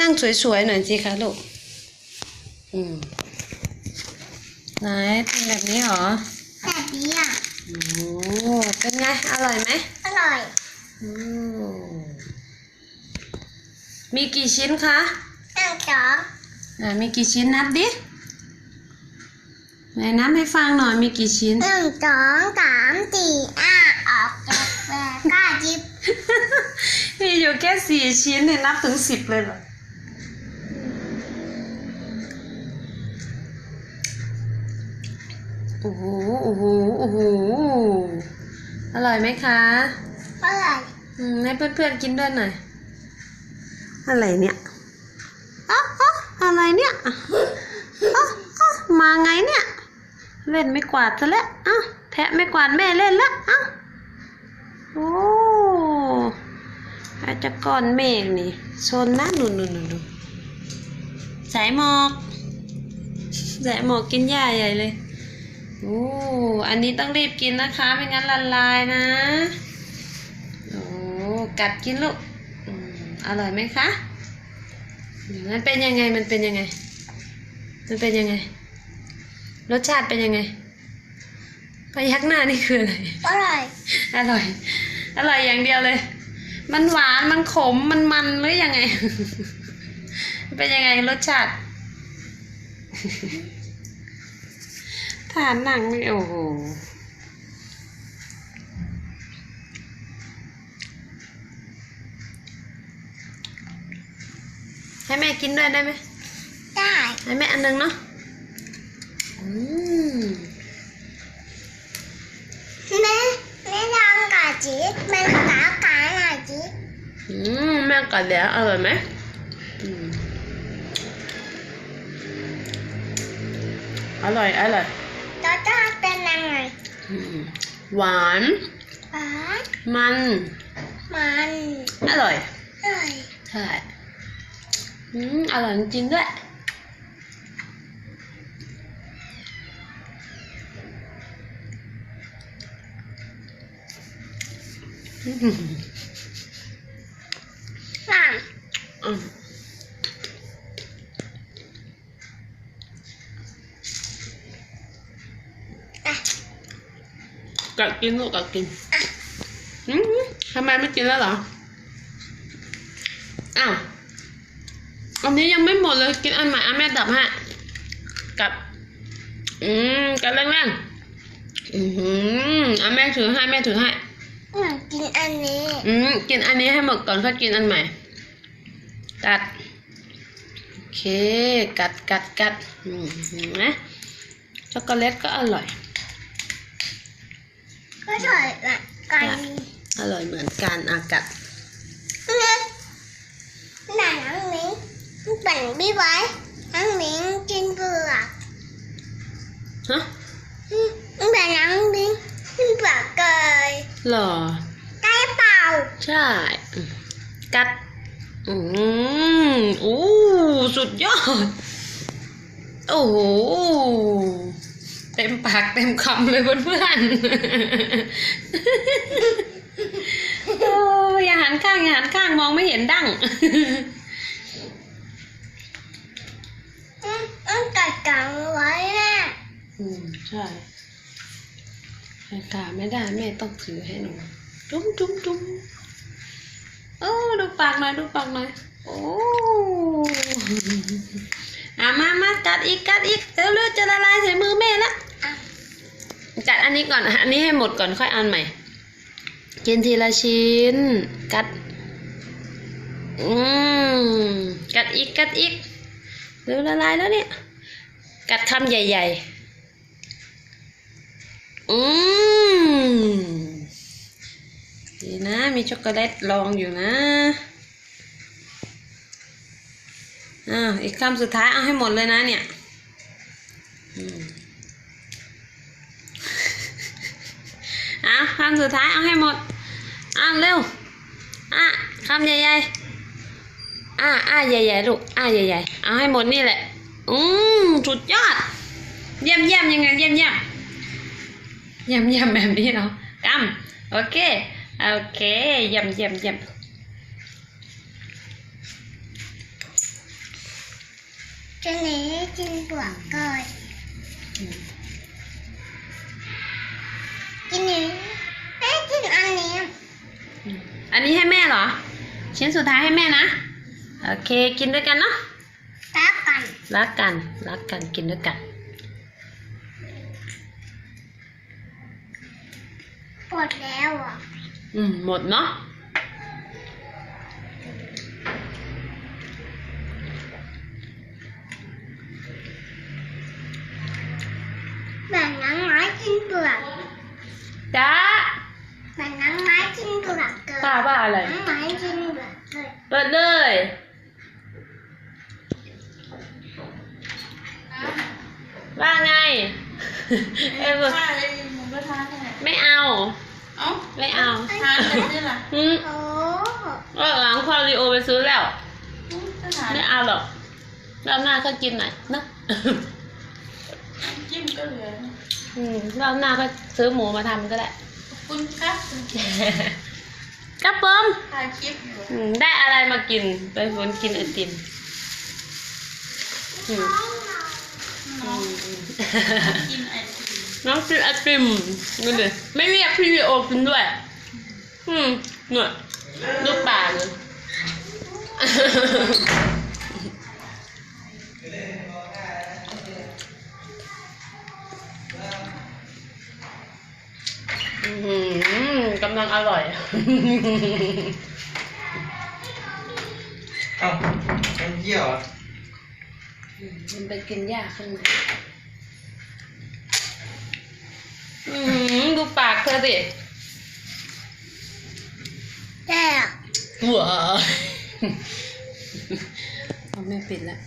นั่งสวยๆหน่อยสิคะลูก อืมไหนเป็นแบบนี้เหรอ แบบนี้อะโอ้เป็นไง อร่อยไหมอร่อยอืมมีกี่ชิ้นคะหนึ่งสองอ่ามีกี่ชิ้นนับดิไหนนับให้ฟังหน่อย มีกี่ชิ้นหนึ่งสองสามสี่ห้าออกเจ็ดแปดเก้าสิบ มีอยู่แค่สี่ชิ้นเนี่ยนับถึงสิบเลยเหรอ โอ้โหโอ้โหโอ้โหอร่อยไหมคะ อร่อยอืมให้เพื่อนๆกินด้วยหน่อย อะไรเนี่ยอ๊ะอ๊ะอะไรเนี่ยอ๊ะอ๊ะมาไงเนี่ย เล่นไม่กวาดซะแล้วอ้าวแทะไม่กวาดแม่เล่นแล้วอ้าวโอ้อาจจะก้อนเมฆนี่ชนนะหนูหนูหนูหนูสายหมอกสายหมอกกินหญ้าใหญ่เลย โอ้ อันนี้ต้องรีบกินนะคะ ไม่งั้นละลายนะ โอ้ กัดกินลูกอืมอร่อยไหมคะอืมมันเป็นยังไง มันเป็นยังไง มันเป็นยังไง รสชาติเป็นยังไงพยักหน้านี่คืออะไร อร่อย อร่อย อร่อยอย่างเดียวเลย มันหวาน มันขม มันมันหรือยังไง เป็นยังไงรสชาติ ทานหนังนี่โอ้โหให้แม่กินด้วยได้ไหมได้ให้แม่อันหนึงเนาะอืมแม่แม่ทำกะจีแม่กะกะหน่อยจีอืมแม่กัดแล้วอร่อยไหมอืมอร่อยอร่อยรสชาติ เป็นยังไงอืมหวาน หวานมัน มันอร่อยอร่อยใช่อืมอร่อยจริงๆด้วยอืมหวานอืม กัดกินลูกกัดกินอืมทำไมไม่กินแล้วเหรอ อ้าว อันนี้ยังไม่หมดเลยกินอันใหม่อะแม่ดับให้กัดอืมกัดแรงๆอือหืออะแม่ถือให้แม่ถือให้อืมกินอันนี้ อืมกินอันนี้ให้หมดก่อนค่อยกินอันใหม่ กัด โอเค กัดกัดกัดอืมเห็นไหมช็อกโกแลตก็อร่อย ก็อร่อยละกันอร่อยเหมือนกันอากัดเนี่ยหนังมิ้งปั่นบี้ไว้ทั้งมิ้งกินเปลือกฮะแต่หนังมิ้งกินเปลือกเกยหรอได้เปล่า ใช่อืมกัด อืมโอ้สุดยอด โอ้โห เต็มปากเต็มคำเลยเพื่อนๆโอ้อย่าหันข้างอย่าหันข้างมองไม่เห็นดั้งอืมอืมกัดกังไว้แน่อืมใช่ใช่ค่ะไม่ได้แม่ต้องถือให้หนูจุ้มจุ้มจุ้มโอ้ดูปากหน่อยดูปากหน่อยโอ้ อามามากัดอีกกัดอีกเร็วเร็วจะละลายใส่มือแม่ละอะกัดอันนี้ก่อนอะอันนี้ให้หมดก่อนค่อยอันใหม่ กินทีละชิ้น กัด อืมกัดอีกกัดอีกเร็วละลายแล้วเนี่ย กัดคำใหญ่ ๆ อืมดีนะ มีช็อกโกแลตรองอยู่นะ อ้าวอีกคำสุดท้ายเอาให้หมดเลยนะเนี่ยอืมอะคำสุดท้ายเอาให้หมด อะเร็ว อะคำใหญ่ๆ อะอะใหญ่ๆลูก อะใหญ่ๆ เอาให้หมดนี่แหละ อืมสุดยอด เยี่ยมเยี่ยมยังไงเยี่ยมเยี่ยมเยี่ยมเยี่ยมแบบนี้เนาะกำโอเค โอเค เยี่ยมเยี่ยมเยี่ยม จะหนีกินเปลือกเกิดอืมกินนี้แม่กินอันนี้อืมอันนี้ให้แม่เหรอ ชิ้นสุดท้ายให้แม่นะ โอเคกินด้วยกันเนาะรักกัน รักกัน รักกันกินด้วยกันปวดแล้วอะ อืม หมดเนาะ กินเปลือกจ้าแบ่งน้องไม้กินเปลือกเกิดป้าว่าอะไร น้องไม้กินเปลือกเกิดเปิดเลย ว่าไง เอ้ยบอกข้าเลยหมูกระทะเนี่ยไม่เอา เอ้าไม่เอาทานกันนี่ล่ะอืมโอ้ก็หลังคอริโอไปซื้อแล้วอืมทหารไม่เอาหรอกรอบหน้าก็กินหน่อยเนอะจิ้มก็เหลือ อืมรอบหน้าก็ซื้อหมูมาทำก็ได้ขอบคุณครับครับผมถ่ายคลิปอยู่อืมได้อะไรมากิน ไปฝนกินไอติมอืมน้องกินไอติมน้องกินไอติมนี่เลยไม่เรียกพี่วิโอกินด้วย อืมเนี่ยลูกป่าเลย กำลังอร่อย เอ้าเป็นเยี่ยวเหรอมันไปกินหญ้าข้างในอืมดูปากเธอสิแต่หัวเอาไม่ปิดแล้ว